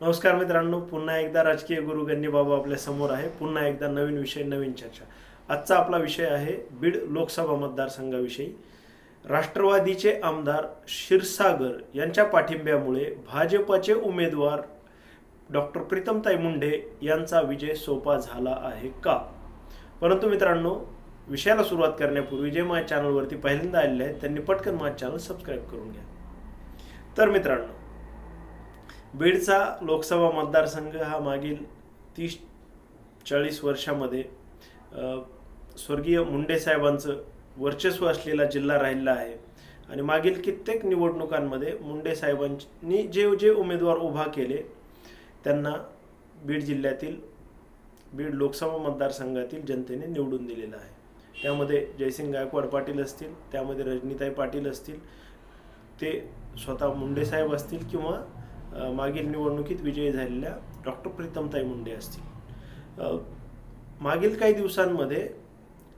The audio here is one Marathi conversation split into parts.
नमस्कार मित्रांनो पुन्हा एकदा राजकीय गुरु गण्य बाबा आपल्यासमोर आहे. पुन्हा एकदा नवीन विषय नवीन चर्चा. आजचा आपला विषय आहे बीड लोकसभा मतदारसंघाविषयी. राष्ट्रवादीचे आमदार क्षीरसागर यांच्या पाठिंब्यामुळे भाजपचे उमेदवार डॉक्टर प्रीतमताई मुंडे यांचा विजय सोपा झाला आहे का? परंतु मित्रांनो विषयाला सुरुवात करण्यापूर्वी जे माझ्या चॅनलवरती पहिल्यांदा आलेले आहेत त्यांनी पटकन माझं चॅनल सबस्क्राईब करून घ्या. तर मित्रांनो बीडचा लोकसभा मतदारसंघ हा मागील तीस चाळीस वर्षामध्ये स्वर्गीय मुंडे साहेबांचं वर्चस्व असलेला जिल्हा राहिला आहे. आणि मागील कित्येक निवडणुकांमध्ये मुंडे साहेबांनी जे जे उमेदवार उभा केले त्यांना बीड जिल्ह्यातील बीड लोकसभा मतदारसंघातील जनतेने निवडून दिलेलं आहे. त्यामध्ये जयसिंग गायकवाड पाटील असतील त्यामध्ये रजनीताई पाटील असतील ते स्वतः मुंडे साहेब असतील किंवा मागील निवडणुकीत विजयी झालेल्या डॉक्टर प्रीतमताई मुंडे असतील. मागील काही दिवसांमध्ये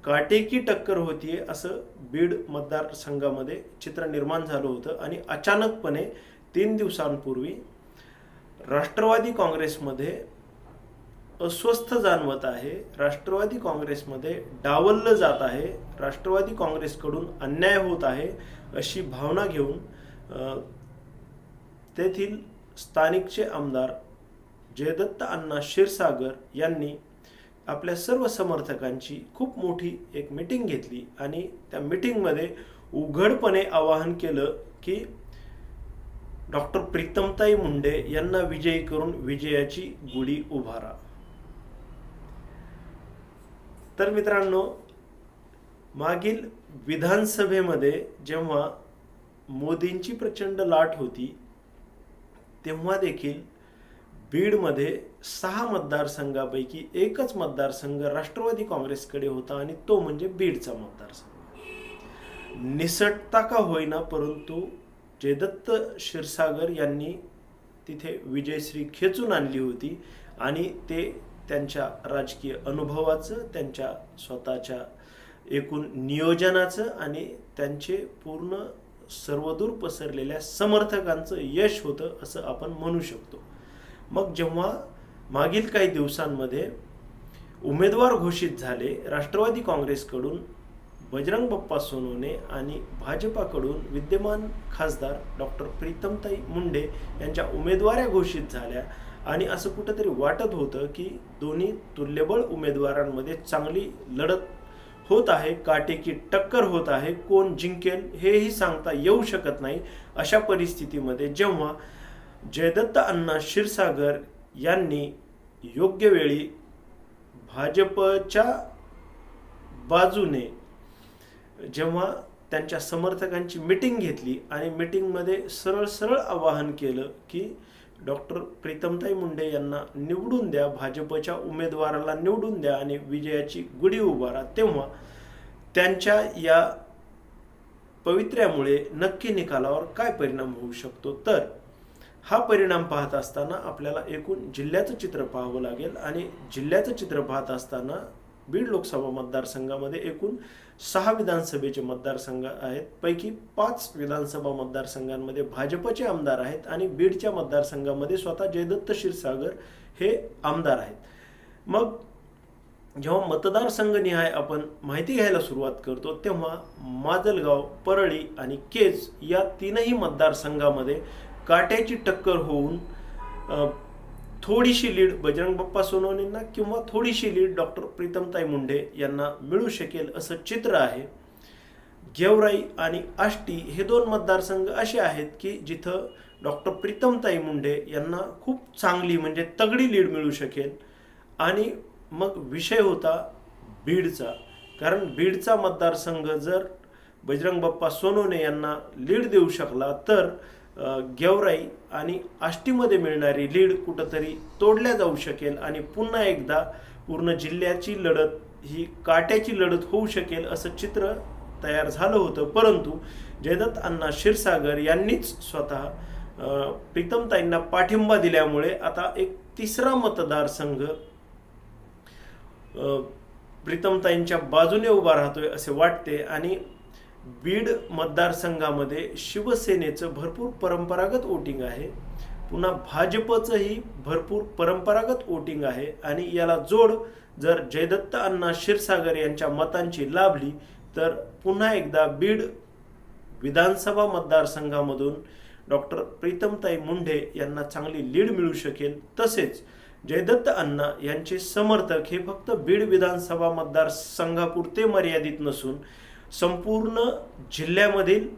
काटेकी टक्कर होतीये असं बीड मतदारसंघामध्ये चित्र निर्माण झालं होतं आणि अचानकपणे तीन दिवसांपूर्वी राष्ट्रवादी काँग्रेसमध्ये अस्वस्थ जाणवत आहे राष्ट्रवादी काँग्रेसमध्ये डावललं जात आहे राष्ट्रवादी काँग्रेसकडून अन्याय होत आहे अशी भावना घेऊन तेथील स्थानिकचे आमदार जयदत्त अण्णा क्षीरसागर यांनी आपल्या सर्व समर्थकांची खूप मोठी एक मिटिंग घेतली आणि त्या मिटिंगमध्ये उघडपणे आवाहन केलं की डॉक्टर प्रीतमताई मुंडे यांना विजयी करून विजयाची गुढी उभारा. तर मित्रांनो मागील विधानसभेमध्ये जेव्हा मोदींची प्रचंड लाट होती तेव्हा देखील बीडमध्ये सहा मतदारसंघापैकी एकच मतदारसंघ राष्ट्रवादी काँग्रेसकडे होता आणि तो म्हणजे बीडचा मतदारसंघ. निसटता का होईना परंतु जयदत्त क्षीरसागर यांनी तिथे विजयश्री खेचून आणली होती आणि ते त्यांच्या राजकीय अनुभवाचं त्यांच्या स्वतःच्या एकूण नियोजनाचं आणि त्यांचे पूर्ण सर्वदूर पसरलेल्या समर्थकांचं यश होतं असं आपण म्हणू शकतो. मग जेव्हा मागील काही दिवसांमध्ये उमेदवार घोषित झाले राष्ट्रवादी काँग्रेसकडून बजरंग बाप्पा सोनवणे आणि भाजपाकडून विद्यमान खासदार डॉक्टर प्रीतमताई मुंडे यांच्या उमेदवाऱ्या घोषित झाल्या आणि असं कुठंतरी वाटत होतं की दोन्ही तुल्यबळ उमेदवारांमध्ये चांगली लढत होत आहे काटेकी टक्कर होत आहे कोण जिंकेल हेही सांगता येऊ शकत नाही अशा परिस्थितीमध्ये जेव्हा जयदत्त अण्णा क्षीरसागर यांनी योग्य वेळी भाजपच्या बाजूने जेव्हा त्यांच्या समर्थकांची मिटिंग घेतली आणि मिटिंगमध्ये सरळ सरळ आवाहन केलं की डॉक्टर प्रीतमताई मुंडे यांना निवडून द्या भाजपच्या उमेदवाराला निवडून द्या आणि विजयाची गुढी उभारा तेव्हा त्यांच्या या पवित्र्यामुळे नक्की निकालावर काय परिणाम होऊ शकतो? तर हा परिणाम पाहत असताना आपल्याला एकूण जिल्ह्याचं चित्र पाहावं लागेल आणि जिल्ह्याचं चित्र पाहत असताना बीड लोकसभा मतदारसंघामध्ये एकूण सहा विधानसभेचे मतदारसंघ आहेत. पैकी पाच विधानसभा मतदारसंघांमध्ये भाजपचे आमदार आहेत आणि बीडच्या मतदारसंघामध्ये स्वतः जयदत्त क्षीरसागर हे आमदार आहेत. मग जेव्हा मतदारसंघनिहाय आपण माहिती घ्यायला सुरुवात करतो तेव्हा माजलगाव परळी आणि केज या तीनही मतदारसंघामध्ये काट्याची टक्कर होऊन थोडीशी लीड बजरंग बाप्पा सोनवणेंना किंवा थोडीशी लीड डॉक्टर प्रीतमताई मुंडे यांना मिळू शकेल असं चित्र आहे. गेवराई आणि आष्टी हे दोन मतदारसंघ असे आहेत की जिथं डॉक्टर प्रीतमताई मुंडे यांना खूप चांगली म्हणजे तगडी लीड मिळू शकेल आणि मग विषय होता बीडचा. कारण बीडचा मतदारसंघ जर बजरंग बाप्पा सोनवणे यांना लीड देऊ शकला तर गेवराई आणि आष्टीमध्ये मिळणारी लीड कुठंतरी तोडल्या जाऊ शकेल आणि पुन्हा एकदा पूर्ण जिल्ह्याची लढत ही काट्याची लढत होऊ शकेल असं चित्र तयार झालं होतं. परंतु जयदत्त अण्णा क्षीरसागर यांनीच स्वतः प्रीतमताईंना पाठिंबा दिल्यामुळे आता एक तिसरा मतदारसंघ प्रीतमताईंच्या बाजूने उभा राहतोय असे वाटते आणि बीड मतदारसंघामध्ये शिवसेनेचं भरपूर परंपरागत वोटिंग आहे. पुन्हा भाजपचंही भरपूर परंपरागत वोटिंग आहे आणि याला जोड जर जयदत्त अण्णा क्षीरसागर यांच्या मतांची लाभली तर पुन्हा एकदा बीड विधानसभा मतदारसंघामधून डॉक्टर प्रीतमताई मुंढे यांना चांगली लीड मिळू शकेल. तसेच जयदत्त अण्णा यांचे समर्थक हे फक्त बीड विधानसभा मतदारसंघापुरते मर्यादित नसून संपूर्ण जिल्ह्यामधील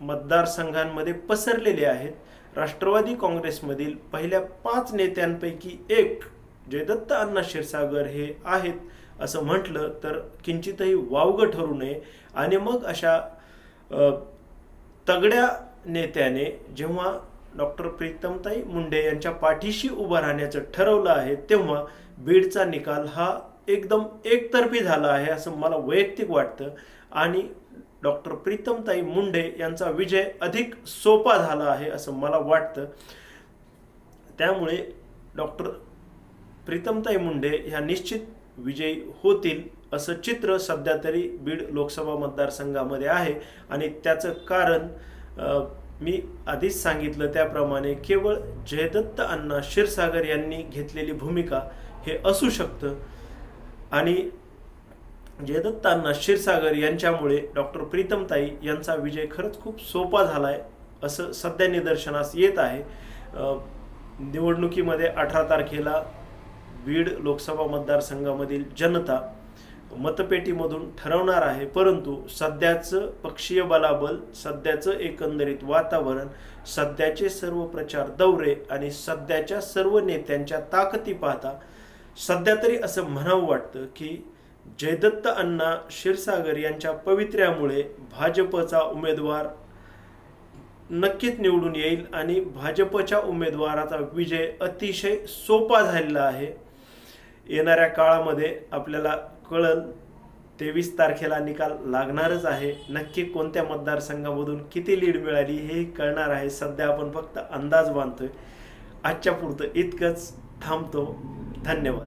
मतदारसंघांमध्ये पसरलेले आहेत. राष्ट्रवादी काँग्रेसमधील पहिल्या पाच नेत्यांपैकी एक जयदत्त अण्णा क्षीरसागर हे आहेत असं म्हटलं तर किंचितही वावगं ठरू नये. आणि मग अशा तगड्या नेत्याने जेव्हा डॉक्टर प्रीतमताई मुंडे यांच्या पाठीशी उभं राहण्याचं ठरवलं आहे तेव्हा बीडचा निकाल हा एकदम एकतर्फी झाला आहे असं मला वैयक्तिक वाटतं. आणि डॉक्टर प्रीतमताई मुंडे यांचा विजय अधिक सोपा झाला आहे असं मला वाटतं. त्यामुळे डॉक्टर प्रीतमताई मुंडे ह्या निश्चित विजयी होतील असं चित्र सध्या तरी बीड लोकसभा मतदारसंघामध्ये आहे. आणि त्याचं कारण मी आधीच सांगितलं त्याप्रमाणे केवळ जयदत्त अण्णा क्षीरसागर यांनी घेतलेली भूमिका हे असू शकतं. आणि जयदत्तांना क्षीरसागर यांच्यामुळे डॉक्टर प्रीतमताई यांचा विजय खरंच खूप सोपा झाला आहे असं सध्या निदर्शनास येत आहे. निवडणुकीमध्ये अठरा तारखेला बीड लोकसभा मतदारसंघामधील जनता मतपेटीमधून ठरवणार आहे. परंतु सध्याचं पक्षीय बलाबल सध्याचं एकंदरीत वातावरण सध्याचे सर्व प्रचार दौरे आणि सध्याच्या सर्व नेत्यांच्या ताकदी पाहता सध्या तरी असं म्हणावं वाटतं की जयदत्त अण्णा क्षीरसागर यांच्या पवित्र्यामुळे भाजपचा उमेदवार नक्कीच निवडून येईल आणि भाजपच्या उमेदवाराचा विजय अतिशय सोपा झालेला आहे. येणाऱ्या काळामध्ये आपल्याला कळल तेवीस तारखेला निकाल लागणारच आहे. नक्की कोणत्या मतदारसंघामधून किती लीड मिळाली हे कळणार आहे. सध्या आपण फक्त अंदाज बांधतोय. आजच्या पुरतं इतकंच थांबतो. धन्यवाद.